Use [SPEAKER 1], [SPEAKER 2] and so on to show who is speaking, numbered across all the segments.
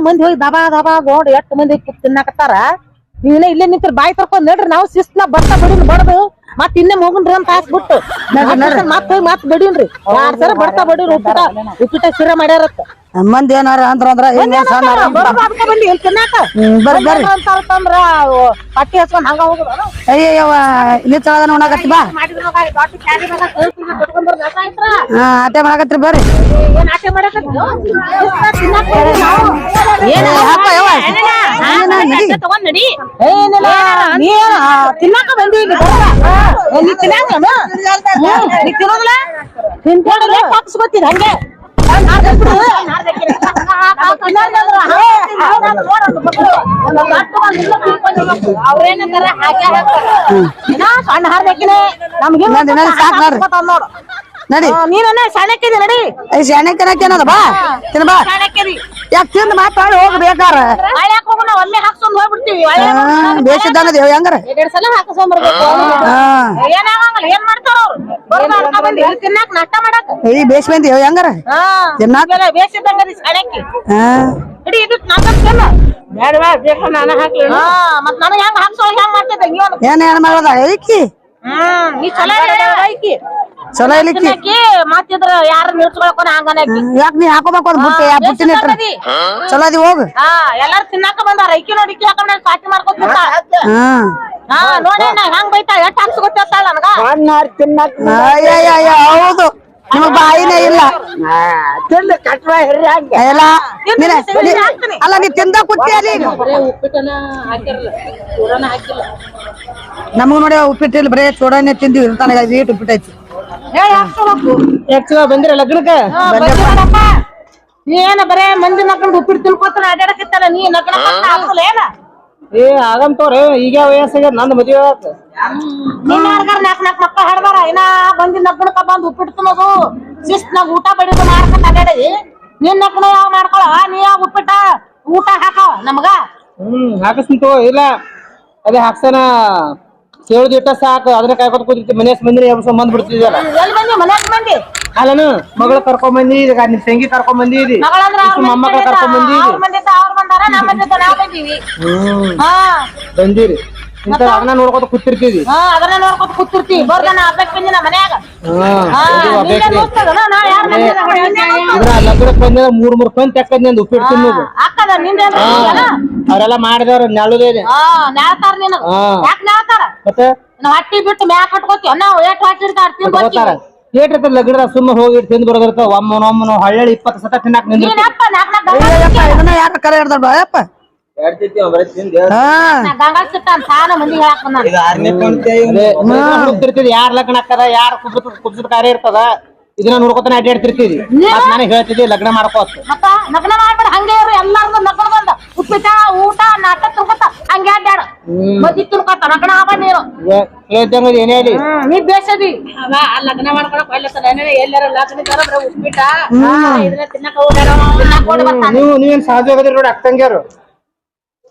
[SPEAKER 1] ಮಂದಿ ಹೋಗಿ ದಬಾ ದಬಾ ಗೋಡ್ ಎಷ್ಟ್ ಮಂದಿ ಕುತ್ ತಿನ್ನಾಕತ್ತಾರ ನೀವೇ ಇಲ್ಲೇ ನಿಂತ್ರ ಬಾಯಿ ತರ್ಕೊಂಡ್ ನೋಡ್ರಿ ನಾವು ಶಿಸ್ತ್ನ ಬರ್ತಾ ಬಡಿನ್ ಬಡದು ಮತ್ ಇನ್ನೇ ಮುಗುನ್ರಿ ಅಂತ ಹಾಕ್ಬಿಟ್ಟು ಮತ್ ಹೋಗಿ ಮತ್ ಬಡೀನ್ರಿ ಯಾರ್ ಸರ ಬರ್ತಾ ಬಡೀರಿ ಉಪ್ಪಿಟ ಉಪ್ಪಿಟ ಶಿರ ಮಾಡ್ಯಾರತ್ತ
[SPEAKER 2] ಮಂದಿ ಏನಾರ ಅಂದ್ರ ಅಂದ್ರ ಬರ್ರಿ ಬರ್ರಿ.
[SPEAKER 1] ಅಂತ ಅಂತಂದ್ರ ಪಟ್ಟಿ ಹಚ್ಕೊಂಡ್ ಹಂಗ ಹೋಗುದು
[SPEAKER 2] ಅಯ್ಯಯ್ಯವ ಇಲ್ಲಿ ಬಾ? ಹಾ ಆಟೆ ಮಾಡಾಕತ್ರಿ ಬರ್ರಿ.
[SPEAKER 1] ತಿನ್ನಾಕ ಬಂದಿ ಇಲ್ಲಿ ತಿನ್ನೋದಿಲ್ಲ? ಹಂಗೆ. ಅವ್ರೇನಂತಾರ ಹಾಗೆ ಹಾಕ್ತಾರ. ಸಣ್ಣ ಹಾರ್ಬೇಕಿನೇ ನಮ್ಗೆ
[SPEAKER 2] ನಡಿ, ನಡಿ,
[SPEAKER 1] ನೀನೇ ನಡಿ.
[SPEAKER 2] ಏನದ? ಬಾ ತಿನ್ ಬಾ. ಯಾಕ ತಿಂದ್ ಮಾತಾಡಿ ಹೋಗ್ ಬೇಕಾರ.
[SPEAKER 1] ಹಳ್ಯಾಕ್ ಹೋಗು ನಾವು ಅಲ್ಲೇ ಹಾಕ್ಸ್ಕೊಂಡ್ ಹೋಗ್ಬಿಡ್ತೀವಿ.
[SPEAKER 2] ಬೇಸಿದ್ದಂಗದ ಹೆಂಗಾರ?
[SPEAKER 1] ಎರಡ್ ಸಲ ಹಾಕಿಸ್ಕೊಂಡ್ ಬರ್ಬೇಕು.
[SPEAKER 2] ಹಾ
[SPEAKER 1] ಏನಾಗಂಗಿಲ್ಲ ಏನ್ ಮಾಡ್ತಾರ ಅವ್ರು? ತಿನ್ನಾಕ ನಾಷ್ಟ ಮಾಡಾಕ?
[SPEAKER 2] ಈ ಬೇಸ್ ಬಂದಿ ಹೆಂಗಾರ?
[SPEAKER 1] ಹಾ
[SPEAKER 2] ತಿನ್ನಾಕ?
[SPEAKER 1] ಬೇಸಿದ್ದಂಗದಿ ಸಡಕ್ಕಿ
[SPEAKER 2] ಹಾ
[SPEAKER 1] ಇಡೀ ಇದು ನಂಗಲ್ಲ ಬೇಡ ಬೇಡ ಬೇಕು ನಾನು ಹಾಕ್ಲಿ. ಹಾ ಮತ್ ನನಗೆ ಹೆಂಗ್ ಹಾಕ್ಸೋ ಹೆಂಗ್ ಮಾಡ್ತಿದ್ದೆ
[SPEAKER 2] ಏನ್ ಏನ್ ಮಾಡದ ಐಕಿ
[SPEAKER 1] ಹ್ಮ್ ನೀ ಚಲೋ ಐಕಿ
[SPEAKER 2] ಚಲೋ
[SPEAKER 1] ಮತ್ತಿದ್ರ ಯಾರು ಹಂಗನ
[SPEAKER 2] ಯಾಕ ನೀ ಹಾಕೋಬೇಕು ಅದ್ ಬುಟ್ಟಿ ಆ. ಚಲೋ ಅದಿ. ಹೋಗು.
[SPEAKER 1] ಹಾ ಎಲ್ಲಾರು ತಿನ್ನಾಕ ಬಂದಾರ. ಐಕಿ ನೋಡಿ ಇಕ್ಕಿ ಹಾಕೊಂಡ ಪಾರ್ಟಿ ಮಾಡ್ಕೊತ
[SPEAKER 2] ಹಾ
[SPEAKER 1] ಹಾ. ನೋಡಿ ಹೆಂಗ್ ಬೈತಾ ಎಷ್ಟ್ ಹಾಕ್ಸ್ ಗೊತ್ತಾಳ ನನಗ
[SPEAKER 2] ಅಯ್ಯಯ್ಯ ಹೌದು. ನಿಮಗ್ ಬಾಯಿನೇ ಇಲ್ಲ. ನೀ- ಅಲ್ಲ ನೀ ತಿಂದ ಈಗ.
[SPEAKER 1] ಚೂಡನ ಹಾಕಿಲ್ಲ
[SPEAKER 2] ನಮಗ್ ನೋಡಿ ಉಪ್ಪಿಟ್ಟಿಲ್ಲ ಬರೇ ಚೂಡನೆ ತಿಂದಿವಿ. ಇರ್ತಾನೆ ವೀಟ್ ಉಪ್ಪಿಟ್ಟೈತಿ.
[SPEAKER 1] ಬಂದ್ರ ಹಾಕ್ಸ್ಕೊಬೇಕು
[SPEAKER 2] ಹೆಚ್ಚು ಬಂದಿರ ಲಗ್ನಕ್ಕೆ?
[SPEAKER 1] ನೀ ಏನ ಬರೇ ಮಂದಿ ನಕ್ಕೊಂಡು ಉಪ್ಪಿಟ್ಟು ತಿನ್ಕೋತಾನ ಅಡ್ಯಾಡಕತ್ತಲ್ಲ ನೀ ಹಾಕಲ್ಲ ಏನ?
[SPEAKER 2] ಏ ಆಗಮ್ ತೋರಿ ಈಗ ವಯಸ್ಸಿಗೆ ನಂದು ಮದುವೆ ಆತ.
[SPEAKER 1] ನೀನ್ ಯಾರ್ಗಾರ ನಾಕ್ ನಾಕ್ ಮಕ್ಕಳ ಹಾಡ್ದಾರ ಇನ್ನ ಬಂದಿ ನಗ್ನಕ ಬಂದ್ ಉಪ್ಪಿಟ್ಟು ತಿನ್ನೋದು. ಶಿಸ್ತ್ನಾಗ ಊಟ ಬಡಿದು ಮಾಡ್ಕೊಂಡ್ ಅಡ್ಯಾಡಿ. ನೀನ್ ನಗ್ನ ಯಾವ ಮಾಡ್ಕೊಳ? ನೀ ಯಾವ ಉಪ್ಪಿಟ್ಟ ಊಟ ಹಾಕ ನಮಗ?
[SPEAKER 3] ಹ್ಮ್ ಹಾಕಸ್ತಿ ತಗೋ ಇಲ್ಲ ಅದೇ ಹಾಕ್ಸನ. ಸೇಳ್ದು ಇಟ್ಟ ಸಾಕು. ಅದನ್ನ ಕಾಯ್ಕೊತ ಕೂತಿರ್ತಿ. ಮನೆ ಮಂದಿ ಎಬ್ಸ ಬಂದ್ ಬಿಡ್ತಿದ್ಯಲ್ಲ.
[SPEAKER 1] ಎಲ್ಲಿ ಬಂದಿ ಮನ್ಯಾಗ ಬಂದಿ
[SPEAKER 3] ಅಲ್ಲನು ಮಗಳ ಕರ್ಕೊಂಡ್ ಬಂದಿ. ಈಗ ನಿಮ್ ತಂಗಿ ಕರ್ಕೊಂಡ್ ಬಂದಿರಿ
[SPEAKER 1] ಮಗಳಂದ್ರ ಅವ್ರ
[SPEAKER 3] ಮೊಮ್ಮಗಳ ಕರ್ಕೊಂಡ್ ಬಂದಿರಿ
[SPEAKER 1] ಅವ್ರ ಬಂದಾರ ನಮ್ಮ ಮಂದಿದ್ದ ನಾವ್ ಬಂದೀವಿ.
[SPEAKER 3] ಹ್ಮ್.
[SPEAKER 1] ಹಾ.
[SPEAKER 3] ಬಂದಿರಿ. ಇಂತ ಅದನ್ನ ನೋಡ್ಕೊತ ಕೂತಿರ್ತೀವಿ.
[SPEAKER 1] ಹಾ ಅದನ್ನ ನೋಡ್ಕೊತ ಕೂತಿರ್ತಿ ಹಬ್ಬಕ್ ಮನ್ಯಾಗ. ಹಾ? ನಾ ಯಾರ್ ನಿನ್ನೆ
[SPEAKER 3] ಇದ್ರ ಲಗ್ನಕ್ ಬಂದ ಮೂರ್ ಮೂರ್ ಪಂಚ್ ತೆಕ್ಕದ್ ನಂದು ಉಪ್ಪಿಟ್ಟು ತಿನ್ನೋದು.
[SPEAKER 1] ಹಾಕದ ನಿಂದೆ ಅಂತ ಹೇಳಿದ್ಯಲ್ಲ?
[SPEAKER 3] ಅವರೆಲ್ಲ ಮಾಡಿದವ್ರ ನೆಳದೇ
[SPEAKER 1] ಹಾ ನ್ಯಾಳ್ತಾರ ನಿನಗ.
[SPEAKER 3] ಹಾ.
[SPEAKER 1] ಯಾಕ್
[SPEAKER 3] ಮತ್ತೆ?
[SPEAKER 1] ನಾವ್ ಹಟ್ಟಿ ಬಿಟ್ಟು ಮ್ಯಾಕ್ ಕಟ್ಕೋತೀವಿ. ನಾವು ಏಟ್ ಹೊಟ್ಟಿರ್ತಾರ
[SPEAKER 3] ಗೊತ್ತಾರ. ಏಟ್ರ ಲಗ್ನದ ಸುಮ್ಮ ಹೋಗಿ ತಿಂದ್ ಬರೋದಿರ್ತಾವ. ಒಮ್ಮನ ಒಮ್ಮನ ಹಳ್ಳಿ ಇಪ್ಪತ್ತು ಸತ ತಿನ್ನಾಕ ನಿಂದಿರ್ತೀವಿ.
[SPEAKER 1] ನೀನಪ್ಪ ನಾಕ್ ನಾಕ್
[SPEAKER 2] ಅಯ್ಯಪ್ಪ ಇದನ್ನ ಯಾರ ಕರೆ ಹಿಡ್ದಾರ ಬಾಯಪ್ಪ ಹಾ.
[SPEAKER 1] ಗಂಗಾಳ ಸಿಟ್ಟ ಅಂತ ಸಾನ ಮಂದಿಗೆ ಹೇಳಕ್ ಬಂದಾನ.
[SPEAKER 3] ನೋಡ್ತಿರ್ತೀವಿ ಯಾರ್ ಲಗ್ನ ಹಾಕದ ಯಾರ್ ಕುಬ್ಸದ ಕುಬ್ಸದ ಕಾರ್ಯ ಇರ್ತದ? ಇದನ್ನ ನೋಡ್ಕೊತಾನೆ ಅಡ್ಡಾಡ್ತಿರ್ತೀವಿ ನಾನು ನನಗೆ ಹೇಳ್ತಿದಿ ಲಗ್ನ ಮಾಡ್ಕೋತ
[SPEAKER 1] ಮತ್ತ ಲಗ್ನ ಮಾಡ್ಬೇಡ ಹಂಗೆ ಇರು ಎಲ್ಲಾರ್ದು ಬಂದ. ಉಪ್ಪಿಟ ಊಟ ನಾಟ ತಿನ್ಕೋತ ಹಂಗೆ ಅಡ್ಡಾಡ ಮದಿ ತಿನ್ಕೋತ ಲಗ್ನ ಆಗ ನೀನು.
[SPEAKER 3] ಹೇಳ್ದಂಗ ಏನೇ ಹೇಳಿ?
[SPEAKER 1] ನೀ ಬೇಸದಿ. ಲಗ್ನ ಮಾಡ್ಕೊಳಕ್ ಒಳ್ಳೆ ಎಲ್ಲಾರ ಲಗ್ನ ಬರ ಉಪ್ಪಿಟ ಇದನ್ನ ತಿನ್ನಕ ಹೋಗ್ಯಾರ ತಿನ್ನಕ್ ಓಡಿ ಬರ್ತಾನ.
[SPEAKER 3] ನೀವು ನೀವೇನ್ ಸಹಜ ಆಗದ್ರಿ ನೋಡಿ ಅಕ್ಕಂಗ್ಯಾರು.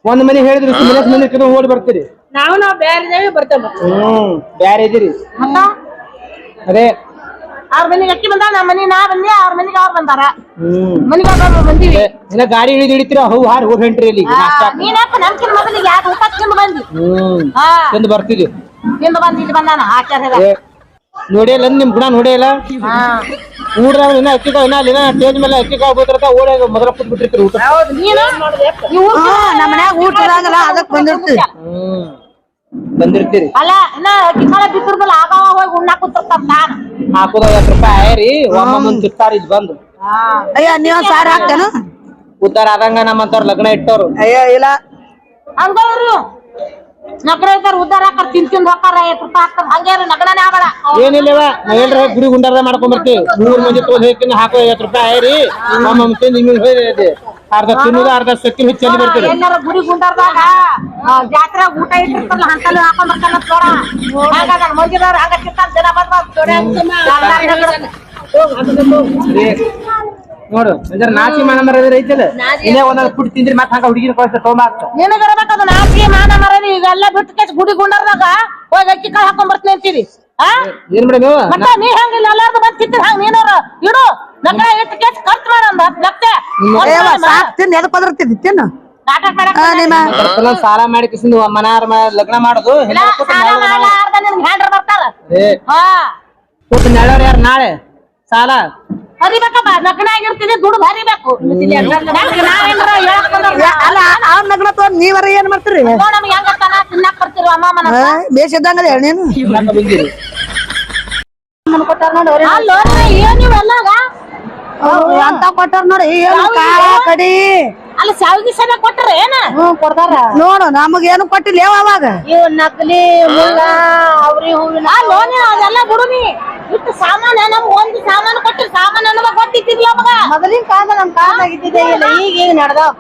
[SPEAKER 3] ಒಂದ್ ಮನೆ ಹೇಳಿದ್ರಿ ಮನೆ ಮನೆ ಕಿದು ಓಡಿ ಬರ್ತೀರಿ.
[SPEAKER 1] ನಾವು ನಾವು ಬೇರೆ ಬರ್ತೇವೆ
[SPEAKER 3] ಹ್ಮ್ ಬ್ಯಾರೆ ಇದೀರಿ. ಅದೇ
[SPEAKER 1] ಅವ್ರ ಮನಿಗೆ ಅಕ್ಕಿ ಬಂದ ನಮ್ಮ ಮನಿ ನಾ ಬಂದಿ ಅವ್ರ ಮನಿಗೆ ಅವ್ರ ಬಂದಾರ.
[SPEAKER 3] ಹ್ಮ್.
[SPEAKER 1] ಮನಿಗೆ ಅವ್ರ ಬಂದಿವಿ.
[SPEAKER 3] ಇಲ್ಲ ಗಾಡಿ ಹಿಡಿದು ಹಿಡಿತೀರ? ಹೂ ಹಾರ್ ಹೋಗಿ ಹೆಂಟ್ರಿ ಇಲ್ಲಿ ನೀ
[SPEAKER 1] ನೀನಪ್ಪ ನಮ್ಕಿನ ಮೊದಲಿಗೆ ಯಾಕೆ ಊಟ ತಿಂದು ಬಂದಿ?
[SPEAKER 3] ಹ್ಮ್.
[SPEAKER 1] ಹಾ
[SPEAKER 3] ಚಂದ ಬರ್ತಿದ್ವಿ.
[SPEAKER 1] ತಿಂದು ಬಂದು ಇಲ್ಲಿ ಬಂದಾನ ಆಚಾರ
[SPEAKER 3] ಏ, ನೋಡಿಯಲ್ಲ ನಿಮ್ ಗುಣ ನೋಡಿಯಲ್ಲ
[SPEAKER 1] ಹಾ.
[SPEAKER 3] ಊಡ್ರಾಗ ಇನ್ನ ಅಕ್ಕಿಕಾವ್ ಇನ್ನ ಅಲ್ಲಿ ಸ್ಟೇಜ್ ಮೇಲೆ ಅಕ್ಕಿಕಾವ್ ಬೋತಿರ್ತ ಓಡಾಗ ಮೊದಲ ಕೂತ್ ಬಿಟ್ಟಿರ್ತೀರಿ ಊಟ.
[SPEAKER 1] ಹೌದು ನೀನು? ನೀವು
[SPEAKER 2] ಹಾ ನಮ್ಮ ಮನ್ಯಾಗ ಊಟ ಇರಂಗಿಲ್ಲ ಅದಕ್ ಬಂದಿರ್ತೀವಿ.
[SPEAKER 3] ಹ್ಮ್. ಬಂದಿರ್ತೀರಿ?
[SPEAKER 1] ಅಲ್ಲ ನಾ ಕಿತ್ತಾಳ ಬಿತ್ತಿರ್ದಲ್ಲ ಆಗಾವ ಹೋಗಿ ಉಣ್ಣಾಕ್ ಕೂತಿರ್ತಾರ ತಾನ
[SPEAKER 3] ಹಾಕೋದ ಐವತ್ತು ರೂಪಾಯಿ ರೀ ಒಮ್ಮೊಮ್ಮನ್ ತಿರ್ತಾರ ಇದ್ ಬಂದು.
[SPEAKER 2] ಅಯ್ಯ ನೀವ್ ಸಾರ ಹಾಕ್ತೇನು?
[SPEAKER 3] ಉತ್ತಾರ ಆದಂಗ ನಮ್ಮಂತವ್ರ ಲಗ್ನ ಇಟ್ಟವ್ರು.
[SPEAKER 2] ಅಯ್ಯ ಇಲ್ಲ.
[SPEAKER 1] ಹಂಗವ್ರು. ನಗರ ಇದ್ದಾರ ಉದ್ದಾರ ಹಾಕಾರ ತಿಂದ್ ತಿಂದ್ ಹೋಕಾರ ಐವತ್ತು ರೂಪಾಯಿ ಹಾಕ್ತಾರ. ಹಂಗೆ ನಗಡನೇ ಆಗಲ್ಲ.
[SPEAKER 3] ಏನಿಲ್ಲವ ಹೇಳ್ರಿ ಗುಡಿ ಗುಂಡಾರ ಮಾಡ್ಕೊಂಡ್ ಬರ್ತೀವಿ. ಮೂರ್ ಮಂದಿ ತೋದ್ ಹೇಕಿನ ಹಾಕೋ ಐವತ್ತು ರೂಪಾಯಿ ಆಯ್ರಿ ಒಮ್ಮೊಮ್ಮೆ ತಿಂದ್ ಹಿಂಗ್ ಹೋಯ್ತು ಅರ್ಧ ತಿನ್ನೋದು ಅರ್ಧ ಸಕ್ಕಿ ಹೆಚ್ಚು ಚೆಲ್ಲಿ ಬರ್ತೀರಿ
[SPEAKER 1] ಎಲ್ಲಾರ ಗುಡಿ ಗುಂಡಾರ್ದಾಗ ಜಾತ್ರೆ ಊಟ ಇಟ್ಟಿರ್ತಾರಲ್ಲ ಅಂತಲ್ಲಿ ಹಾಕೊಂಡ್ ಬರ್ತಾನ ನೋಡ ಹಾಗಾಗ ಮಂದಿದವ್ರ ಹಂಗ ತಿಂತಾರ ಜನ
[SPEAKER 3] ಸರಿ. ನೋಡು ಅಂದ್ರೆ ನಾಚಿ ಮಾನ ಮರದ ಐತಲ್ಲ? ಇಲ್ಲೇ ಒಂದೊಂದು ಪುಟ್ ತಿಂದ್ರಿ ಮತ್ತೆ ಹಂಗ ಹುಡುಗಿನ ಕಳಿಸ್ತಾ ತೋಮ ನಿನಗೆ
[SPEAKER 1] ನಿನಗಿರ್ಬೇಕದು ನಾಚಿಕೆ ಮಾನ ಮರದ ಇವೆಲ್ಲ ಬಿಟ್ಟು ಕೇಸ್ ಗುಡಿ ಗುಂಡಾರ್ದಾಗ ಹೋಗಿ ಅಕ್ಕಿ ಕಾಳು ಹಾಕೊಂಡ್ ಬರ್ತೀನಿ ಅಂತೀರಿ ಆ?
[SPEAKER 3] ಏನ್ ಮೇಡಮ್
[SPEAKER 1] ಮತ್ತೆ ನೀ ಹೆಂಗಿಲ್ಲ ಎಲ್ಲಾರ್ದು ಬಂದ್ ತಿಂತೀರಿ ಹಂಗ ನೀನವ್ರ. ಇಡು. ನಕ್ಕ ಎಷ್ಟು ಕೇಸ್ ಖರ್ಚು ಮಾಡ ಒಂದ್ ಹತ್ತು ಲಕ್ಷ. ಒಂದ್
[SPEAKER 2] ಏವ
[SPEAKER 1] time,
[SPEAKER 2] ಸಾಕ್ ತಿನ್ ಎದಕ್ ಒದರ್ತಿದ್ದಿ ತಿನ್ನು.
[SPEAKER 1] ನಾಟಕ ಮಾಡಕ್
[SPEAKER 2] ಆ, ನಿಮ್ಮ
[SPEAKER 3] ಬರ್ತಲ್ಲ ಸಾಲ ಮಾಡಿ ಕಿಸಿಂದು ಮನಾರ್ ಲಗ್ನ ಮಾಡೋದು
[SPEAKER 1] ಇಲ್ಲ, ಸಾಲ ಮಾಡ್ಲಾರ್ದ ನಿನ್ಗ್ ಹ್ಯಾಂಡ್ರ ಬರ್ತಾರ ಹಾ.
[SPEAKER 3] ಕೂತು ನೆಳೋರ್ ಯಾರು ನಾಳೆ? ಸಾಲ?
[SPEAKER 1] ನಗ್ನ ಆಗಿರ್ತೀನಿ ದುಡ್ಡು ಹರಿಬೇಕು
[SPEAKER 2] ಅಲ್ಲ ಅವ್ನ ನಗ್ನ ತಗೊಂಡ್ ನೀವರ ಏನ್ ಮಾಡ್ತೀರಿ?
[SPEAKER 1] ನೋಡ್ ನಮ್ಗ್ ಹೆಂಗತ್ತಾನ ತಿನ್ನಕ್ ಬರ್ತಿರೋ ಅಮ್ಮ ಮನ
[SPEAKER 2] ಆ, ಬೇಷ್ ಇದ್ದಂಗ ಅದೇ ನೀನು.
[SPEAKER 3] ಬಂದಿರಿ.
[SPEAKER 1] ಅಲ್ಲೋ ಏನ್ ನೀವ್ ಎಲ್ಲಾಗ
[SPEAKER 2] ಅಂತ ಕೊಟ್ಟಾರ ನೋಡಿ ಕಡಿ
[SPEAKER 1] ಅಲ್ಲಿ ಸಹ ಕೊಟ್ಟರೆ ಏನು ಏನ ಕೊಡ್ತಾರ
[SPEAKER 2] ನೋಡು ನಮಗೇನು ಕೊಟ್ಟಿಲ್ಲ ಯಾವ ಅವಾಗ
[SPEAKER 1] ಇವ್ ನಕಲಿ ಮುಳ್ಳ ಅವ್ರಿ ಹೂವಿನ ಅಲ್ಲೋ ನೀ ಅದೆಲ್ಲ ಬಿಡು ನೀ ಇಟ್ಟು ಸಾಮಾನ ಒಂದು ಒಂದ್ ಸಾಮಾನು ಕೊಟ್ಟು ಸಾಮಾನ ನಮಗ ಕೊಟ್ಟಿದ್ದಿಲ್ಲ ಮಗ ಮೊದಲಿನ ಕಾಲ ನಮ್ ಕಾಲದಾಗ ಇದ್ದಿದ್ದೆ ಇಲ್ಲ ಈಗ ಈಗ ನಡ್ದಾವ್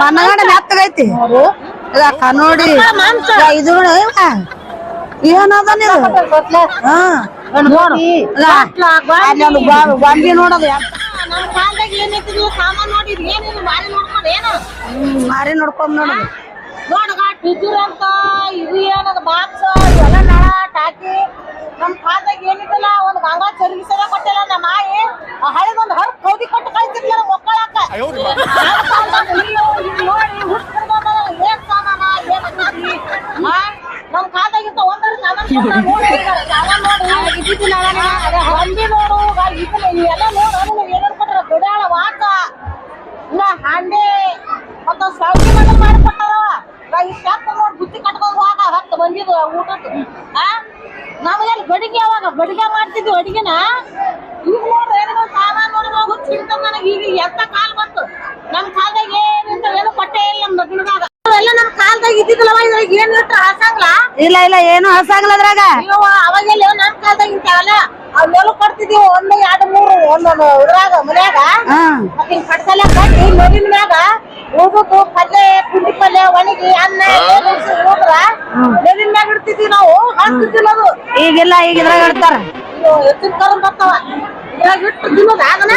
[SPEAKER 2] ಮನಗಂಡ ಇದು ನೋಡು, ಇವ. ಏನದ ನೀವು ಹಾ ಗೊಂಬಿ ನೋಡೋದು.
[SPEAKER 1] ನೋಡಿದ್ ಮಾರಿ ನೋಡ್ಕೊಂಡು ಏನು?
[SPEAKER 2] ಹ್ಮ್, ಮಾರಿ ನೋಡ್ಕೊಂಡ್ ನೋಡು.
[SPEAKER 1] ನೋಡಗ ಟಿಜುರ್ ಅಂತ ಇದು ಏನದ ಬಾಕ್ಸ್ ಇವೆಲ್ಲ ನಳ ಟಾಕಿ. ನಮ್ ಕಾಲ್ದಾಗ ಏನಿತ್ತಲ್ಲ ಒಂದ್ ಗಂಗಾ ಚರ್ಗಿ ಸಲ ಕೊಟ್ಟಿಲ್ಲ ನಮ್ಮ ಮಾಯಿ. ಆ ಹಳೆದೊಂದ್ ಹರ್ ಕೌದಿ ಕೊಟ್ಟು ಕಳ್ಸಿದ್ಲ ನಮ್ಮ ಮಕ್ಕಳಾಕ ನಮ್ ಕಾಲ್ದಾಗ ಇಲ್ಲೋ, ಇಲ್ಲಿ ನೋಡಿ ಹುಟ್ಕೊಂಡ್ ಏನ್ ಸಾಮಾನ ಏನ್ ಅಗತ್ಯ? ಆ, ನಮ್ ಕಾಲದಾಗ ಇಂತ ಒಂದರ ಸಾಮಾನ್ ಕೊಟ್ಟಾರ ನೋಡಿ ಸಾಮಾನ್ ನೋಡಿ ಇದ್ದಿದ್ದಿಲ್ಲ ಅದೇ ಹಂದಿ ನೋಡು ಗ- ಇದನ್ನ ಇವೆಲ್ಲ ನೋಡು ನಿನಗೆ ಏನೇನ್ ಕೊಟ್ಟಾರ ದುಡ್ಯಾಳ ವಾಟ ಇಲ್ಲ ಹಾಂಡೆ ಮತ್ತ ಸೌಕಿ ಮಗಲ್ ಮಾಡಿಕೊಟ್ಟವ ನಾ ಈ ಶಾಪ್ ನೋಡಿ ಬುತ್ತಿ ಕಟ್ಕೊಂಡ್ ಹೋಗ ಹತ್ತು ಬಂದಿದ್ದು ಊಟಕ್ಕೆ ಆ ನಮಗೆಲ್ಲ ಗಡಿಗೆ ಅವಾಗ ಗಡಿಗೆ ಮಾಡ್ತಿದ್ವಿ ಅಡಿಗೆನ ಈಗ ನೋಡ್ರಿ ಏನೋ ಸಾಮಾನ್ ನೋಡಿ ನಾವು ಹುಚ್ಚ ಹಿಡ್ಕೊಂಡ್ ನನಗೆ ಈಗ ಎಂತ ಕಾಲ್ ಬಂತು ನಮ್ ಕಾಲದಾಗ ಏನಿಂತ ಏನು ಕೊಟ್ಟೆ ಇಲ್ಲ ನಮ್ ಮಗನದಾಗ ಅವೆಲ್ಲ ನಮ್ ಕಾಲದಾಗ ಇದ್ದಿದ್ದಲ್ಲವ ಇದ್ರಾಗ ಏನ್ ಹಾಸಂಗ್ಲ
[SPEAKER 2] ಇಲ್ಲ ಇಲ್ಲ ಏನು ಹಸಾಗಲ್ಲ ಅದ್ರಾಗ?
[SPEAKER 1] ನೀವು ಅವಾಗೆಲ್ಲ ನಮ್ ಕಾಲದಾಗ ಇಂತಾವಲ್ಲ ಅವನ್ನೆಲ್ಲ ಕೊಡ್ತಿದೀವಿ ಒಂದು ಎರಡು ಮೂರು ಒಂದೊಂದು ಇದ್ರಾಗ ಮನ್ಯಾಗ.
[SPEAKER 2] ಹಾ.
[SPEAKER 1] ಮತ್ತೆ ಹಿಂಗ್ ಕಟ್ಸಲ ಕಟ್ಟಿ ನೀರಿನ ಮ್ಯಾಗ ಉಳ್ದುಟ್ಟು ಪಲ್ಲೆ ಪುಂಡಿ ಪಲ್ಯ ಒಣಗಿ ಅನ್ನ ಹೋದ್ರ ನೆಲಿನ ಮ್ಯಾಗ ಇಡ್ತಿದ್ವಿ ನಾವು ಹಾಕ್ತಿದ್ದಿಲ್ಲ ಅದು.
[SPEAKER 2] ಈಗಿಲ್ಲ ಈಗ ಇದ್ರಾಗ ಇಡ್ತಾರ.
[SPEAKER 1] ಎತ್ತಿನ ಕರು ಬರ್ತಾವ. ಇದ್ರಾಗ ಇಟ್ಟು ತಿನ್ನೋದು ಆಗನ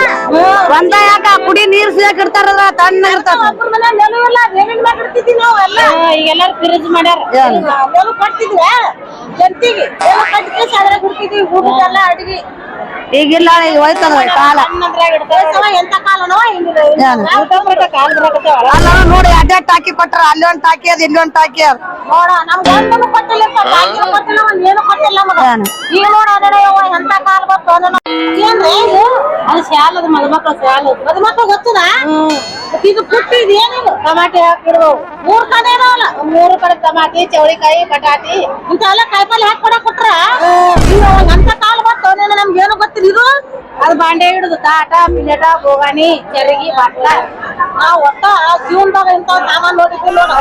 [SPEAKER 2] ಒಂದ ಯಾಕ ಕುಡಿ ನೀರ್ ಸಿಗಕ್ ಇಡ್ತಾರ. ತಣ್ಣ ಇರ್ತಾರ
[SPEAKER 1] ಒಬ್ಬರ ಮನೆ ನೆಲು ಇಲ್ಲ ನೀರಿನ ಮ್ಯಾಗ ಎಲ್ಲ ಈಗೆಲ್ಲ ಫ್ರಿಜ್ ಮಾಡ್ಯಾರ. ಜಂತಿಗೆ. ಊಟದೆಲ್ಲ ಅಡಿಗೆ.
[SPEAKER 2] ಈಗಿಲ್ಲ ಈಗ ಹೋಯ್ತದ ಕಾಲ.
[SPEAKER 1] ಎಂತ ಕಾಲನೋ
[SPEAKER 2] ಅಲ್ಲ ನೋಡಿ ಅದೇ ಟಾಕಿ ಕೊಟ್ರ ಅಲ್ಲಿ ಒಂದ್ ಟಾಕಿ ಅದ ಇಲ್ಲಿ ಒಂದ್ ಟಾಕಿ ಅದ.
[SPEAKER 1] ನೋಡ ನಮ್ಗೆ ಎಂತನು ಕೊಟ್ಟಿಲ್ಲ ಒಂದ್ ಏನು ಕೊಟ್ಟಿಲ್ಲ ಮಗ.
[SPEAKER 2] ಏನು?
[SPEAKER 1] ಈಗ ನೋಡ ಅದೇ ಎಂತ ಕಾಲ್ ಏನ್ರಿ ಇದು? ಅದು ಮದುಮಕ್ಳು ಶಾಲ ಮದುಮಕ್ಳು ಗೊತ್ತದ? ಇದು ಪುಟ್ಟಿ ಇದೇನಿಲ್ಲ ಟಮಾಟಿ ಕಡೆ ಮೂರು ಕಡೆ ಟಮಾಟಿ ಚೌಳಿಕಾಯಿ ಬಟಾಟಿ. ಇಂಥವೆಲ್ಲ ಕಾಯಿಪಲ್ಲೆ ಹಾಕಿ ಕೊಡ ಕೊಟ್ರ? ಅಂತ ಕಾಲ ಅನ್ನೋ ನಮ್ಗೆ ಏನು ಗೊತ್ತಿಲ್ಲ ಇದು? ಅದು ಬಾಂಡೆ ಹಿಡಿದು ತಾಟ ಪಿಲೇಟ ಬೋಗಾನಿ ಚರಗಿ ಬಾಟ್ಲ ಆ ಒಟ್ಟ ಜೀವನದಾಗ ಇಂಥ ಸಾಮಾನ್ ನೋಡಿದ್ವಿ ನೋಡ.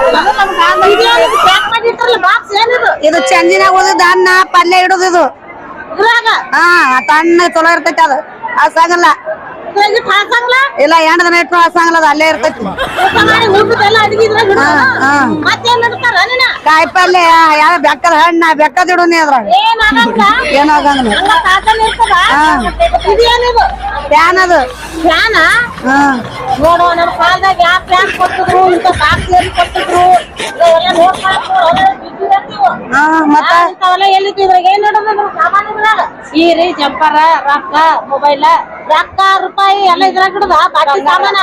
[SPEAKER 1] ಪ್ಯಾಕ್ ಮಾಡಿಟ್ರಲ್ಲ ಬಾಕ್ಸ್ ಏನಿದು?
[SPEAKER 2] ಇದು ಚಂದಿನಾಗ ಓದಿದ ಅನ್ನ ಪಲ್ಯ ಇಡುದು ಇದು.
[SPEAKER 1] ಇದ್ರಾಗ?
[SPEAKER 2] ಹಾ ತಣ್ಣ ಚಲೋ ಇರ್ತೈತಿ ಅದು.
[SPEAKER 1] ಅಸಾಗಲ್ಲ
[SPEAKER 2] ಇಲ್ಲ ಎಂಟು ದಿನ ಇಟ್ಟು ಹಸಾಗಲ್ಲ ಅದು ಅಲ್ಲೇ ಇರ್ತೈತಿ. ಕಾಯಿಪಲ್ಲೆ ಯಾವ ಬೆಕ್ಕದ ಹಣ್ಣ ಬೆಕ್ಕದ ಇಡುನಿ ಅದ್ರಾಗ.
[SPEAKER 1] ಏನ್ ಆಗಂಗಿಲ್ಲ?
[SPEAKER 2] ಏನೂ ಆಗಂಗಿಲ್ಲ.
[SPEAKER 1] ಹಂಗ ಕಾಸನ್ ಇರ್ತದ?
[SPEAKER 2] ಫ್ಯಾನ್ ಅದು.
[SPEAKER 1] ಫ್ಯಾನ?
[SPEAKER 2] ಹಾ.
[SPEAKER 1] ನೋಡು ನಮ್ಮ ಕಾಲದಾಗ ಯಾವ ಫ್ಯಾನ್ ಕೊಟ್ಟಿದ್ರು ಇಂಥ ಬಾಕ್ಸ್ ಏನ್ ಕೊಟ್ಟಿದ್ರು
[SPEAKER 2] ಮತ್ತ?
[SPEAKER 1] ಎಲ್ಲಿತ್ತು ಇದ್ರಾಗ? ಏನ್ ಜಂಪರ ರೊಕ್ಕ ಮೊಬೈಲ ರೊಕ್ಕ ರೂಪಾಯಿ ಎಲ್ಲ ಇದ್ರಾಗ ಇಡದ ಬಾಕಿ ಸಾಮಾನ.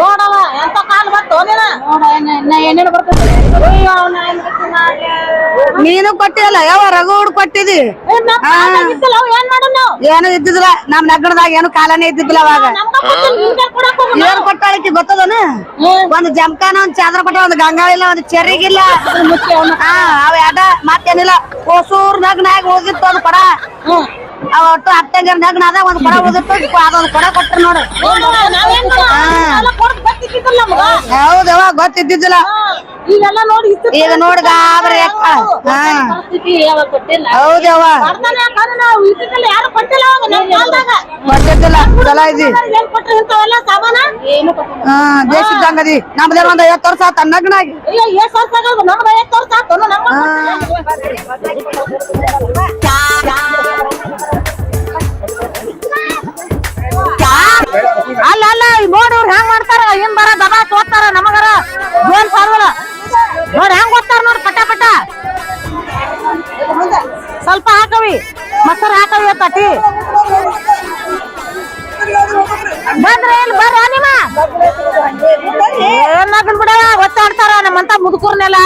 [SPEAKER 1] ನೋಡವ ಎಂತ ಕಾಲ್ ಬಂತು ನೀನ ಏನೇನು ಬರ್ತದೆ?
[SPEAKER 2] ನೀನು ಕೊಟ್ಟಿಲ್ಲ ಯಾವ ರಘುಡ್ ಕೊಟ್ಟಿದಿ?
[SPEAKER 1] ಅವ್ ಏನ್ ಮಾಡೋಣ
[SPEAKER 2] ಏನು ಇದ್ದಿದ್ರ ನಮ್ ನಗರದಾಗ ಏನು ಕಾಲನೇ ಇದ್ದಿದ್ದಿಲ್ಲ ಅವಾಗ. ಏನ್ ಕೊಟ್ಟಾಳಿಕೆ ಗೊತ್ತದನ? ಒಂದ್ ಜಮಖಾನ ಒಂದ್ ಚಾದ್ರ ಕೊಟ್ಟ ಒಂದ್ ಗಂಗಾ ಇಲ್ಲ ಒಂದ್ ಚೆರಿಗಿಲ್ಲ ಹಾ ಯಾಡ ಮತ್ತೇನಿಲ್ಲ. ಹೊಸೂರ್ ನಗ್ನಾಗ ಹೋಗಿತ್ತು ಅದು ಕೊಡ ಅವ ಒಟ್ಟು ನಗ್ನ ಅದ ಒಂದ್ ಕೊಡ ಅದೊಂದ್ ಕೊಡ ಕೊಟ್ರು ನೋಡು. ಹೌದವ ಗೊತ್ತಿದ್ದಿದ್ದಿಲ್ಲ ಈಗ ನೋಡ್ ಗಾಬರಿ ಹೌದವ ಚಲೋ
[SPEAKER 1] ಕೊಟ್ಟಿಲ್ಲ.
[SPEAKER 2] ಹಾ ನಮ್ದೇನ್ ಒಂದ್ ಐವತ್ತು ವರ್ಷ ಆತ ನಗ್ನಾಗಿ
[SPEAKER 1] ನಮ್ದು ಐವತ್ತು ವರ್ಷ ಆತು. ಅಲ್ಲ ಅಲ್ಲ ನೋಡ್ರಿ ಹೆಂಗ್ ಮಾಡ್ತಾರ? ಏನ್ ಬರ ದಬಾ ತೋತಾರ ನಮಗರ. ಜೋನ್ ಸಾರ್ವಲ. ನೋಡ್ ಹೆಂಗ್ ಓದ್ತಾರ ನೋಡ್ ಪಟ ಸ್ವಲ್ಪ ಹಾಕವಿ. ಮೊಸರು ಹಾಕವಿ ತಟಿ ಬಂದ್ರೆ ಇಲ್ಲಿ ಬರ್ರ ನಿಮ್ಮ. ಏನ್ ನಗನ್ ಬಿಡವ? ಒತ್ತಾಡ್ತಾರ ನಮ್ಮಂತ ಮುದುಕೂರ್ನೆಲ್ಲ.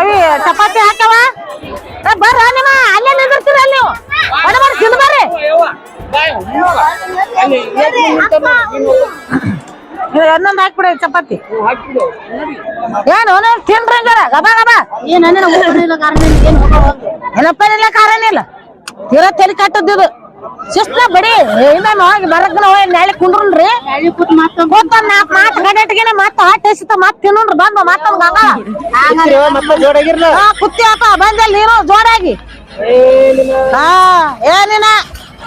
[SPEAKER 1] ಅವಿ ಚಪಾತಿ ಹಾಕವ? ಏ, ಬರ್ರ ನಿಮ್ಮ. ಅಲ್ಲಿ. ಇನ್ನೊಂದು ಹಾಕ್ಬಿಡ ಚಪಾತಿ. ಏನು ತಿನ್ರಿ ಹಂಗಾರ. ಗಬ ಗಬ. ಏನಪ್ಪ ಇಲ್ಲ ಕಾರಣ ಇಲ್ಲ. ತೀರಾ ತಲೆ ಕಟ್ಟದ್ದು ಶಿಸ್ತ ಬಿಡಿ. ಇಲ್ಲ ಹೋಗಿ ನಾಳೆ ಕುಂಡ್ರನ್ರಿ ಕೂತ ನಾಲ್ಕು ಮಾತು ಗಡಟಿಗೆನೆ ಮತ್ತೆ ಹಾಟ್ ಎಸಿತ ಮತ್ತೆ ತಿನ್ನುನ್ರಿ. ಬಂದು ಮತ್ತೊಂದು ಗಂಗ
[SPEAKER 3] ಮತ್ತೆ ಜೋಡಾಗಿರ್ಲ.
[SPEAKER 1] ಹಾ ಕುತ್ತಿ ಅಪ್ಪ ಬಂದಲ್ಲಿ ನೀನು ಜೋರಾಗಿ ಹಾ ಏನಿನ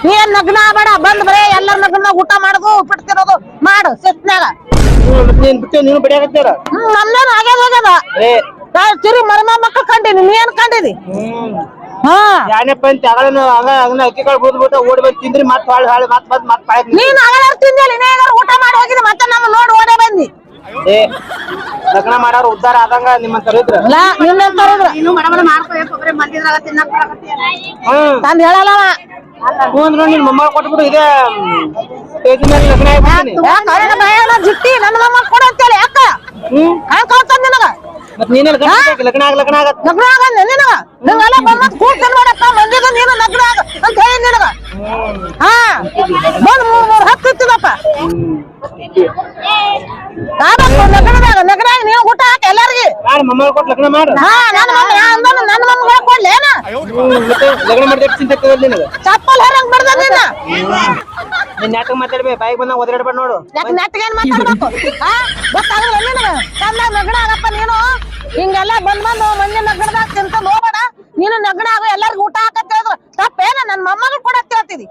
[SPEAKER 1] ನೀನ್ ನಗ್ನ ಬೇಡ ಬಂದ್ ಬರೇ ಎಲ್ಲರ ನಗ್ನ ಊಟ ಮಾಡುದು ಉಪ್ಪಿಟ್ಟು ತಿನ್ನೋದು ಮಾಡು
[SPEAKER 3] ಮತ್ತೆ ನೀನ್ ಬಿಟ್ಟು ನೀನು
[SPEAKER 1] ನಮ್ದೇನು ಆಗ್ಯದ ಹೋಗ್ಯದ?
[SPEAKER 3] ಏ.
[SPEAKER 1] ನಾ ತಿರು ಮರಮ ಮಕ್ಕಳು ಕಂಡಿನಿ ನೀ ಏನ್ ಕಂಡಿದಿ? ಹಾ.
[SPEAKER 3] ಅಗಳನ ಓಡಿ ಬಂದು ತಿಂದ್ರಿ ಮತ್ತೆ ಹಾಳು ಹಾಳು ಮತ್ತೆ ಮತ್ತೆ ಮತ್ ಪಾಯಕ್
[SPEAKER 1] ನೀನ್ ಅಗಲಾರ ತಿಂದಿಲ್ಲ ನೀ ಏನಾರ ಊಟ ಮಾಡಿ ಮತ್ತೆ ನಮ್ಮ ನೋಡಿ ಓಡೇ ಬಂದಿ.
[SPEAKER 3] ಏ ಲಗ್ನ ಮಾಡೋರು ಉದ್ದಾರ ಆದಂಗ ನಿಮ್ಮಂತ ಇದ್ರ?
[SPEAKER 1] ಅಲ್ಲ ನಿನ್ನ ತರದ್ರ
[SPEAKER 3] ಹ್ಮ್.
[SPEAKER 1] ತಂದ್ ಹೇಳಲ್ಲ.
[SPEAKER 3] ಹ್ಞೂ ನಿನ್ ಮೊಮ್ಮಗ ಇದೇ ಮೇಲೆ ಲಗ್ನ ಆಗ್ಬಿಡ್ತೀನಿ
[SPEAKER 1] ಜಿಟ್ಟಿ ನನ್ನ ಮಮ್ಮ ಕೊಡ ಅಂತೇಳಿ ಯಾಕ?
[SPEAKER 3] ಹ್ಮ್?
[SPEAKER 1] ಕಳ್ತಂದ ನಿನಗ?
[SPEAKER 3] ಮತ್ ನೀನೇ ಲಗ್ನ ಲಗ್ನ ಆಗ ಲಗ್ನ ಆಗತ್.
[SPEAKER 1] ನಗ್ನ ಆಗಂದ ನಿನಗ? ನಿಂಗೆಲ್ಲ ಬಂದ್ ಕೂತ್ ತಿನ್ಬೇಡಪ್ಪ ಮಂದಿದ ನೀನು ಲಗ್ನ ಆಗ ಅಂತ ಹೇಳಿ ನಿನಗ. ಹಾ ಬಂದ್ ಮೂರ್ ಮೂರ್ ಹತ್ತು ಇತ್ತಿದಪ್ಪ. ಆಗ್ಬೇಕು ನಗ್ನದಾಗ ನಗ್ನಾಗ ನೀವು ಊಟ ಹಾಕ ಎಲ್ಲಾರ್ಗಿ?
[SPEAKER 3] ಮಾಡಿ ಮೊಮ್ಮಗ ಕೊಟ್ಟು ಲಗ್ನ ಮಾಡು.
[SPEAKER 1] ಹಾ ನನ್ನ ಮಮ್ಮ ಅಂದಾನ ನನ್ನ
[SPEAKER 3] ಲಗ್ನ ಮಾಡಿದ ಚಿಂತೆ ನಿನಗ
[SPEAKER 1] ಚಪ್ಪಲ್ ಹರಂಗ್ ಬರ್ದ ನೀನ.
[SPEAKER 3] ನಿನ್ನ ಯಾಕೆ ಮಾತಾಡ್ಬೇ ಬಾಯಿಗೆ ಬಂದಾಗ ಒದರಾಡ್ಬೇಡ ನೋಡು.
[SPEAKER 1] ಯಾಕೆ ನೆಟ್ಟಿಗೆ ಏನ್ ಮಾತಾಡ್ಬೇಕು? ಹಾ ಗೊತ್ತಾಗಲ್ಲ ನಿನಗ. ನಗ್ನ ಆಗಪ್ಪ ನೀನು. ಹಿಂಗೆಲ್ಲ ಬಂದ್ ಬಂದು ಮಂದಿ ನಗ್ನದಾಗ ತಿಂತ ಹೋಗ್ಬೇಡ. ನೀನು ನಗ್ನ ಆಗ ಎಲ್ಲರಿಗೂ ಊಟ ಹಾಕತ್ ಹೇಳಿದ್ರು. ತಪ್ಪೇನ ನನ್ ಮೊಮ್ಮಗಳು ಕೂಡ ಹೇಳ್ತಿದಿ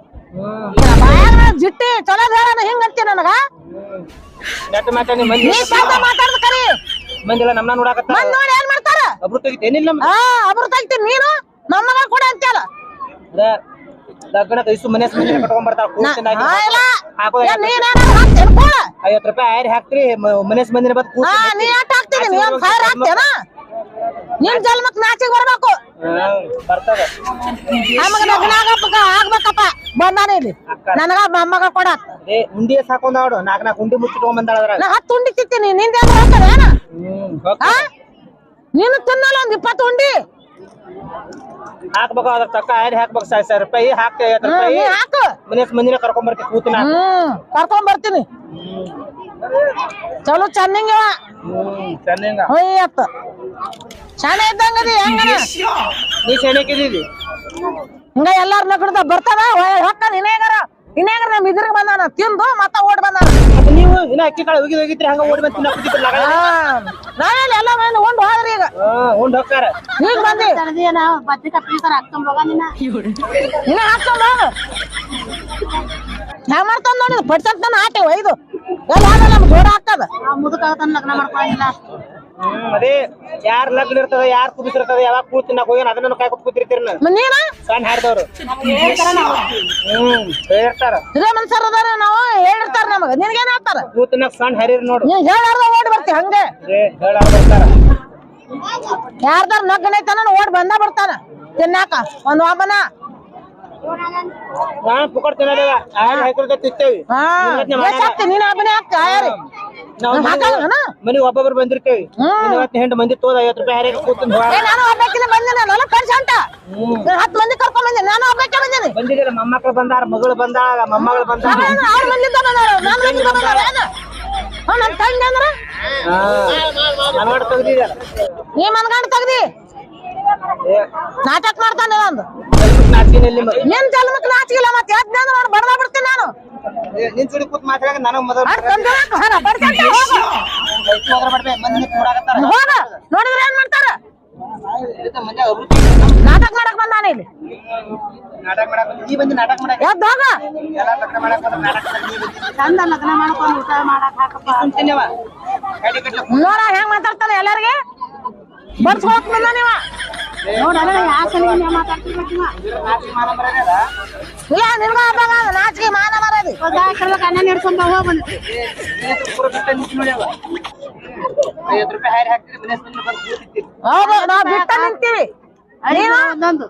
[SPEAKER 1] ಜಿಟ್ಟಿ ಚಲೋ ಹೇಳೋಣ ಹಿಂಗ್ ಅಂತೀನಿ ನನಗ. ಚಂದ ಮಾತಾಡ್ದ ಕರಿ.
[SPEAKER 3] ಮಂದಿ ಎಲ್ಲ ನಮ್ಮನ್ನ ನೋಡಾಕತ್ತ
[SPEAKER 1] ಬಂದ್ ನೋಡಿ ಏನ್ ಮಾಡ್ತಾರ?
[SPEAKER 3] ಏನಿಲ್ಲ
[SPEAKER 1] ಹಾ ಅಬ್ರು ತೆಗ್ತೀನಿ ನೀನು ಮೊಮ್ಮಗಳು ಕೂಡ ಅಂತೀಯಲ್ಲ
[SPEAKER 3] ಲಗ್ನ ಕೈಸು ಮನೆ ಕಟ್ಕೊಂಡ್ ಬರ್ತಾರ
[SPEAKER 1] ಹಾಕ್ತೇನ್ ಕೂಡ
[SPEAKER 3] ಐವತ್ ರೂಪಾಯಿ ಆಯ್ರಿ ಹಾಕ್ತಿರಿ ಮನೆ ಮಂದಿನ
[SPEAKER 1] ಹಾ ನೀ ಆಟ ಹಾಕ್ತೀನಿ ನೀ ಒಂದ್ ಸಾವಿರ ಹಾಕ್ತೇನ ನಿನ್ ಜನ್ಮಕ್ ನಾಚಿಗೆ ಬರ್ಬೇಕು.
[SPEAKER 3] ಬರ್ತದ.
[SPEAKER 1] ನಮಗ ಆಗ್ಬೇಕಪ್ಪ. ಬಂದಾನೆ ಇಲ್ಲಿ. ನನಗ ಮೊಮ್ಮಗ
[SPEAKER 3] ಏ ಉಂಡಿ ಸಾಕೊಂಡ್ ಆಡು. ನಾಕ್ ನಾಲ್ಕು ಉಂಡಿ ಮುಚ್ಚಿಟ್ಕೊಂಡ್ ಬಂದಾಳ ಅದ್ರಾಗ.
[SPEAKER 1] ನಾ ಹತ್ತು ಉಂಡಿ ತಿಂತೀನಿ. ನಿಂದ ಏನ್ ಹೋಗ್ತದೆ ಏನ?
[SPEAKER 3] ಹ್ಮ್
[SPEAKER 1] ಆ? ನೀನು ತಿನ್ನಲ್ಲ ಒಂದ್ ಇಪ್ಪತ್ತು ಉಂಡಿ.
[SPEAKER 3] ಹಾಕ್ಬೇಕು ಅದ್ರ ತಕ್ಕ ಆಯ್ರಿ ಹಾಕ್ಬೇಕು ಸಾವಿರ ಸಾವಿರ ರೂಪಾಯಿ. ಹಾಕ್ತಿ ಐವತ್ತು
[SPEAKER 1] ಹ್ಮ್,
[SPEAKER 3] ರೂಪಾಯಿ.
[SPEAKER 1] ನೀ ಹಾಕು.
[SPEAKER 3] ಮನೆ ಮಂದಿನ ಕರ್ಕೊಂಡ್ ಬರ್ತಿ ಕೂತಿನ.
[SPEAKER 1] ಹ್ಮ್ ಕರ್ಕೊಂಡ್ ಬರ್ತೀನಿ. ಚಲೋ ಚೆನ್ನಂಗ
[SPEAKER 3] ಹ್ಮ್ ಚೆನ್ನಾಗ
[SPEAKER 1] ಹೊಯ್ಯತ್ತ ಶಾಣ ಇದ್ದಂಗದಿ ಹೆಂಗನ
[SPEAKER 3] ನೀ
[SPEAKER 1] ಹಿಂಗ ಎಲ್ಲಾರ್ ನಗಡ್ದ ಬರ್ತಾನ? ಹೊಕ್ಕ ನಿನೇಗಾರ ನಿನೇಗಾರ ನಮ್ ಇದ್ರಿಗೆ ಬಂದಾನ? ತಿಂದು ಮತ್ತ ಓಡ್ ಬಂದಾನ?
[SPEAKER 3] ನೀವು ಇನ್ನ ಅಕ್ಕಿ ಕಾಳು ಹೋಗಿ ಹೋಗಿದ್ರಿ ಹಂಗ ಓಡಿ ಬಂದು ತಿನ್ನಕ್ ಕೂತಿದ್ರಲ್ಲ? ಆಗಳ.
[SPEAKER 1] ಹಾ. ನಾವೇನ್ ಎಲ್ಲ ಮಂದಿ ಒಂದ್ ಹೋದ್ರಿ ಈಗ.
[SPEAKER 3] ಒಂದ್ ಹೋಗ್ತಾರ.
[SPEAKER 1] ಈಗ ಬಂದಿ. ಇನ್ನ ಹಾಕ್ಕೊಂಡ್ ಹೋಗು ಹ್ಯಾಂಗ ಮಾಡ್ತಾನ ನೋಡಿ ಪಡ್ಸಂತ ಆಟೆ ಒಯ್ದು ಎಲ್ಲ ನಮ್ ದೂರ ಆಗ್ತದ.
[SPEAKER 3] ಮುದುಕ ಲಗ್ನ ಹ್ಮ್ ಅದೇ ಯಾರ್ ಲಗ್ನ ಇರ್ತದ ಯಾರ್ ಕುದಿಸಿರ್ತದ ಯಾವಾಗ ಕೂತ್ ತಿನ್ನಕ್ ಹೋಗ್ಯಾನ ಅದನ್ನ ಕೊಟ್ಟು ಕೂತಿರ್ತೀರಿ ಸಣ್ಣ ಹಾಡ್ದವ್ರು. ಹ್ಮ್ ಹೇಳ್ತಾರ.
[SPEAKER 1] ಇದೇ ಮನ್ಸರ್ ಅದಾರ ನಾವು ಹೇಳಿರ್ತಾರ ನಮಗ. ನಿನ್ಗೇನ್ ಹೇಳ್ತಾರ?
[SPEAKER 3] ಕೂತಿನ ತಿನ್ನಕ್ ಸಣ್ಣ ಹರಿರಿ ನೋಡು.
[SPEAKER 1] ನೀ ಹೇಳಾರ್ದ ಓಡ್ ಬರ್ತಿ ಹಂಗೆ.
[SPEAKER 3] ಏ ಹೇಳಾರ ಬರ್ತಾರ
[SPEAKER 1] ಯಾರ್ದಾರ ನಗ್ನ ಐತಾನ ಓಡ್ ಬಂದ ಬರ್ತಾನ. ತಿನ್ನಾಕ. ಒಂದ್ ಒಬ್ಬನ
[SPEAKER 3] ನಾ ಪುಕಡ್ ತಿನ್ನೋದಿಲ್ಲ. ಆಯ್ತು ಹಾಕಿರ್ತ ತಿಂತೇವಿ.
[SPEAKER 1] ಹಾ.
[SPEAKER 3] ಇವತ್ತ್ ನಮ್ಮ
[SPEAKER 1] ಎಷ್ಟ್ ಹಾಕ್ತಿ ನೀನ್ ಒಬ್ಬನೇ ಹಾಕ್ತಿ ಆಯಾರಿ
[SPEAKER 3] ನಾವು
[SPEAKER 1] ಹಾಕಲ್ಲನ
[SPEAKER 3] ಮನಿ ಒಬ್ಬೊಬ್ರು ಬಂದಿರ್ತೇವಿ. ಇವತ್ತು ಹೆಂಟ್ ಮಂದಿ ತೋದ ಐವತ್ತು ರೂಪಾಯಿ ಹರಿಯಾಗ ಕೂತಿನ
[SPEAKER 1] ಏ ನಾನು ಒಬ್ಬಾಕಿನ ಬಂದೆ ನಾನು ಕಳ್ಸ ಅಂತ.
[SPEAKER 3] ಹ್ಮ್.
[SPEAKER 1] ಹತ್ತು ಮಂದಿ ಕರ್ಕೊಂಡ್ ಬಂದೆ ನಾನು ಒಬ್ಬಾಕೆ ಬಂದಿನಿ.
[SPEAKER 3] ಬಂದಿದ್ದಿಲ್ಲ ಮೊಮ್ಮಕ್ಳು ಬಂದಾರ ಮಗಳು ಬಂದಾಳ ಮೊಮ್ಮಗಳು ಬಂದಾಳ.
[SPEAKER 1] ಅವ್ರ ಮಂದಿದ್ದ ಬಂದಾರ ನಾನು ಬಂದಾರ ಹಾ ತಂಗಿ ಅಂದ್ರ? ನೀ ಮನ್ಗಂಡ್ ತೆಗ್ದಿ. ನಾಟಕ ಮಾಡ್ತಾನೆ ಒಂದು ನಿನ್ ಜನ್ಮಕ್ ನಾಚಿಗಿಲ್ಲ ಮತ್ತೆ ಯಾಕೆ ನಾನು ಮಾಡಿ ಬಡ್ದ ಬಿಡ್ತೀನಿ ನಾನು.
[SPEAKER 3] ನಿನ್ ಜೋಡಿ ಕೂತ್ ಮಾತಾಡಕ ನನಗ್ ಮೊದಲು
[SPEAKER 1] ನೋಡಿದ್ರೆ ಏನ್ ಮಾಡ್ತಾರ? ನಾಟಕ ಮಾಡಕ್ ಬಂದಾನ ಇಲ್ಲಿ.
[SPEAKER 3] ನಾಟಕ ಮಾಡಕ್ ಬಂದಿ. ನೀ ಬಂದಿ ನಾಟಕ ಮಾಡಕ್
[SPEAKER 1] ಹೋಗ?
[SPEAKER 3] ಎಲ್ಲ ಲಗ್ನ ಮಾಡಕ್ ಬಂದ್ರ ನಾಟಕ ಮಾಡಕ್ ನೀ
[SPEAKER 2] ಚಂದ ಲಗ್ನ ಮಾಡ್ಕೊಂಡು ಊಟ ಮಾಡಕ್ ಹಾಕಪ್ಪ.
[SPEAKER 3] ಸುಮ್ತಿನ್ನವ. ಗಾಡಿ ಕಟ್ಲು.
[SPEAKER 1] ನೋಡ ಹೆಂಗ್ ಮಾತಾಡ್ತಾನೆ ಎಲ್ಲರಿಗೆ? ಬರ್ಸ್ಕೊಳಕ್ ಬಂದ ನೀವ?
[SPEAKER 3] ನಾಚಿಕೆ ಮಾನ
[SPEAKER 1] ಮಾರದು
[SPEAKER 2] ಅನ್ನ ಹಿಡ್ಕೊಂಡ್ ಹೋಗ್ ಬಂದ್ರಿ
[SPEAKER 3] ಏ, ನೀ ಪೂರ ಬಿಟ್ಟ ನಿಂತ್ ನೋಡಿ ಅವ. ಐವತ್ತು ರೂಪಾಯಿ ಹಾರಿ ಹಾಕ್ತಿರಿ ಮನೆ ಬಂದು ಬಂದು ಕೂತಿರ್ತೀರಿ.
[SPEAKER 1] ಹೌದು ನಾವ್ ಬಿಟ್ಟ ನಿಂತೀವಿ.
[SPEAKER 4] ಒಂದೊಂದು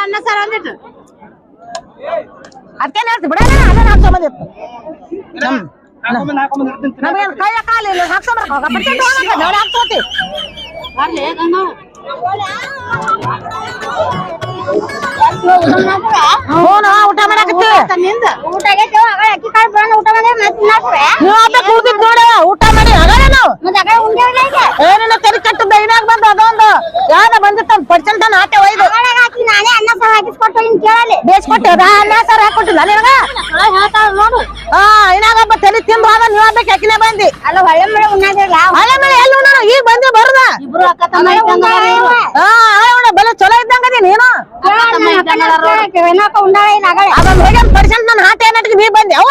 [SPEAKER 4] ಅನ್ನ ಸಾರ ಒಂದಿಟ್ಟು
[SPEAKER 1] ಅದಕ್ಕೇನ್ ಹೇಳ್ತಿ? ಬಿಡೋಣ ಅದನ್ನ ಹಾಕ್ಸೋಬಂದಿತ್ತು. ನಮ್ಗೇನ್ ಕೈಯ ಕಾಲಿಲ್ಲ ಹಾಕ್ಸೋಬರ್ಕ ಹಾಕ್ಸೋತಿ ಹ್ಞೂ ಊಟ ಮಾಡಕತ್ತೀವಿ.
[SPEAKER 4] ನಿಂದ? ಊಟ ಆಗೈತೆ ಅಕ್ಕಿ ಕಾಳು ಬರೋಣ ಊಟ ಮಾಡಿ ಮತ್ತೆ ತಿನ್ನಾಕ್ರೆ.
[SPEAKER 1] ನೀವು ಅಪ್ಪ ಕೂತಿದ್ ನೋಡವ ಊಟ ಮಾಡಿ
[SPEAKER 4] ಈಗ
[SPEAKER 1] ಏನಿಲ್ಲ ತೆರಿ ಕಟ್ಟದ ಇನಾಗ ಬಂದ ಅದೊಂದು. ಯಾವ್ದ ಬಂದಿತ್ತು ಪರ್ಸೆಂಟ್ ಹಾಕಿ ಒಯ್ದು.
[SPEAKER 4] ಅದ್ರಾಗ ಹಾಕಿ ನಾನೇ ಅನ್ನ ಸಾರು
[SPEAKER 1] ಬೇಸ್ಕೊಟ್ಟೆ ಅನ್ನ ಹಾಕೊಟ್ಟಿಲ್ಲ ನಿನಗ? ಹಾ ಇನಾಗ ಒಬ್ಬ ತಲೆ ತಿಂದು ಹೋದ ನೀವ್ ಬಂದಿ?
[SPEAKER 4] ಅಲ್ಲ ಹಳೆ ಮಳೆ ಉಣ್ಣಾಗಿಲ್ಲ
[SPEAKER 1] ಅಲ್ಲ ಮಳೆ ಎಲ್ಲಿ ಉಣ್ಣ ಈಗ ಬಂದಿ ಬರದ?
[SPEAKER 4] ಇಬ್ರು ಅಕ್ಕ ತಮ್ಮ
[SPEAKER 1] ಬಲ ಚಲೋ ಇದ್ದಂಗ ಅದಿ ನೀನು?
[SPEAKER 4] ಏನಕ್ಕ ಉಂಡಾಳ ಇಲ್ಲ ಅಗಳ
[SPEAKER 1] ಅದ ಹೇಗೆ ಪರ್ಸೆಂಟ್ ನನ್ನ ಹಾಟೆ ನಟಿಗೆ ನೀ ಬಂದಿ ಅವ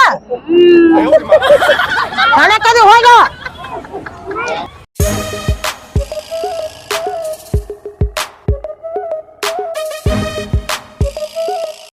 [SPEAKER 1] ಕಣಕದಿ ಹೋಗವ Oh!